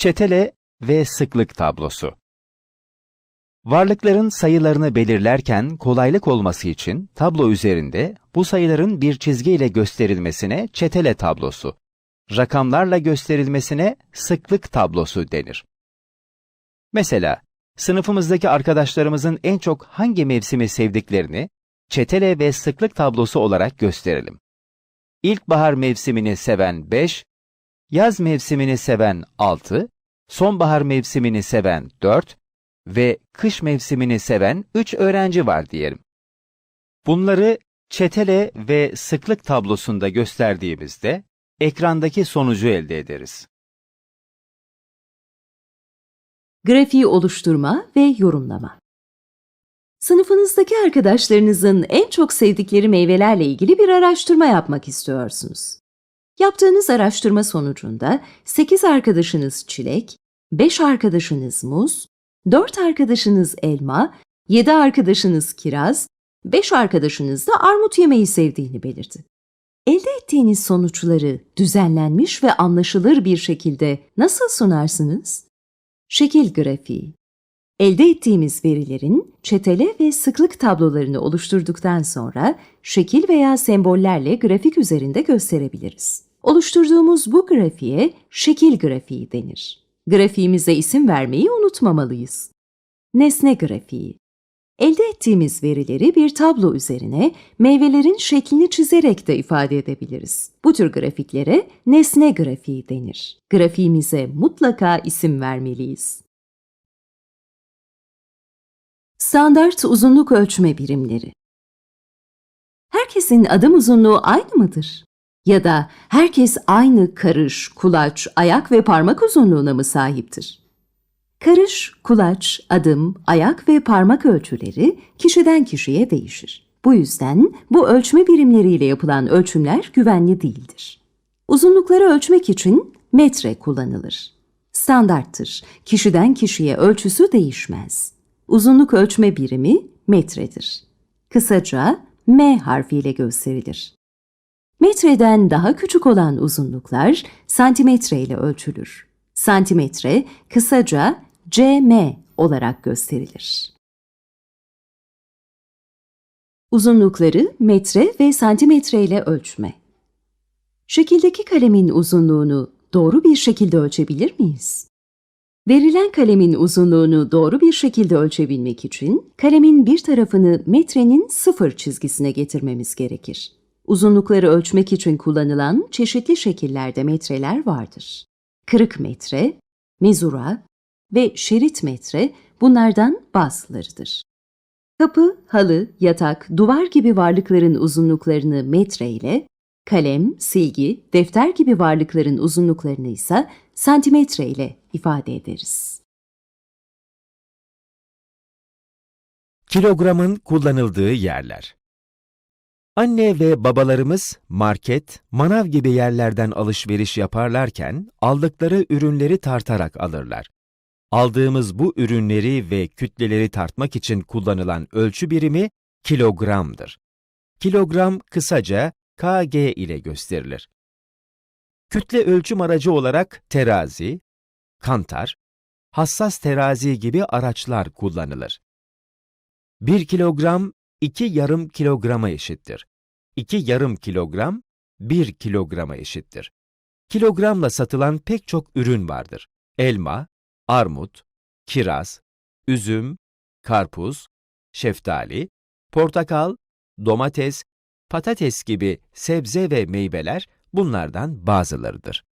Çetele ve sıklık tablosu. Varlıkların sayılarını belirlerken kolaylık olması için tablo üzerinde bu sayıların bir çizgiyle gösterilmesine çetele tablosu, rakamlarla gösterilmesine sıklık tablosu denir. Mesela, sınıfımızdaki arkadaşlarımızın en çok hangi mevsimi sevdiklerini çetele ve sıklık tablosu olarak gösterelim. İlkbahar mevsimini seven 5, yaz mevsimini seven 6, sonbahar mevsimini seven 4 ve kış mevsimini seven 3 öğrenci var diyelim. Bunları çetele ve sıklık tablosunda gösterdiğimizde ekrandaki sonucu elde ederiz. Grafiği oluşturma ve yorumlama. Sınıfınızdaki arkadaşlarınızın en çok sevdikleri meyvelerle ilgili bir araştırma yapmak istiyorsunuz. Yaptığınız araştırma sonucunda 8 arkadaşınız çilek, 5 arkadaşınız muz, 4 arkadaşınız elma, 7 arkadaşınız kiraz, 5 arkadaşınız da armut yemeyi sevdiğini belirtti. Elde ettiğiniz sonuçları düzenlenmiş ve anlaşılır bir şekilde nasıl sunarsınız? Şekil grafiği. Elde ettiğimiz verilerin çetele ve sıklık tablolarını oluşturduktan sonra şekil veya sembollerle grafik üzerinde gösterebiliriz. Oluşturduğumuz bu grafiğe şekil grafiği denir. Grafiğimize isim vermeyi unutmamalıyız. Nesne grafiği. Elde ettiğimiz verileri bir tablo üzerine meyvelerin şeklini çizerek de ifade edebiliriz. Bu tür grafiklere nesne grafiği denir. Grafiğimize mutlaka isim vermeliyiz. Standart uzunluk ölçme birimleri. Herkesin adım uzunluğu aynı mıdır? Ya da herkes aynı karış, kulaç, ayak ve parmak uzunluğuna mı sahiptir? Karış, kulaç, adım, ayak ve parmak ölçüleri kişiden kişiye değişir. Bu yüzden bu ölçme birimleriyle yapılan ölçümler güvenli değildir. Uzunlukları ölçmek için metre kullanılır. Standarttır. Kişiden kişiye ölçüsü değişmez. Uzunluk ölçme birimi metredir. Kısaca M harfiyle gösterilir. Metreden daha küçük olan uzunluklar santimetre ile ölçülür. Santimetre kısaca cm olarak gösterilir. Uzunlukları metre ve santimetre ile ölçme. Şekildeki kalemin uzunluğunu doğru bir şekilde ölçebilir miyiz? Verilen kalemin uzunluğunu doğru bir şekilde ölçebilmek için kalemin bir tarafını metrenin sıfır çizgisine getirmemiz gerekir. Uzunlukları ölçmek için kullanılan çeşitli şekillerde metreler vardır. Kırık metre, mezura ve şerit metre bunlardan bazılarıdır. Kapı, halı, yatak, duvar gibi varlıkların uzunluklarını metre ile, kalem, silgi, defter gibi varlıkların uzunluklarını ise santimetre ile ifade ederiz. Kilogramın kullanıldığı yerler. Anne ve babalarımız market, manav gibi yerlerden alışveriş yaparlarken aldıkları ürünleri tartarak alırlar. Aldığımız bu ürünleri ve kütleleri tartmak için kullanılan ölçü birimi kilogramdır. Kilogram kısaca kg ile gösterilir. Kütle ölçüm aracı olarak terazi, kantar, hassas terazi gibi araçlar kullanılır. 1 kilogram 2 yarım kilograma eşittir. 2 yarım kilogram 1 kilograma eşittir. Kilogramla satılan pek çok ürün vardır. Elma, armut, kiraz, üzüm, karpuz, şeftali, portakal, domates, patates gibi sebze ve meyveler bunlardan bazılarıdır.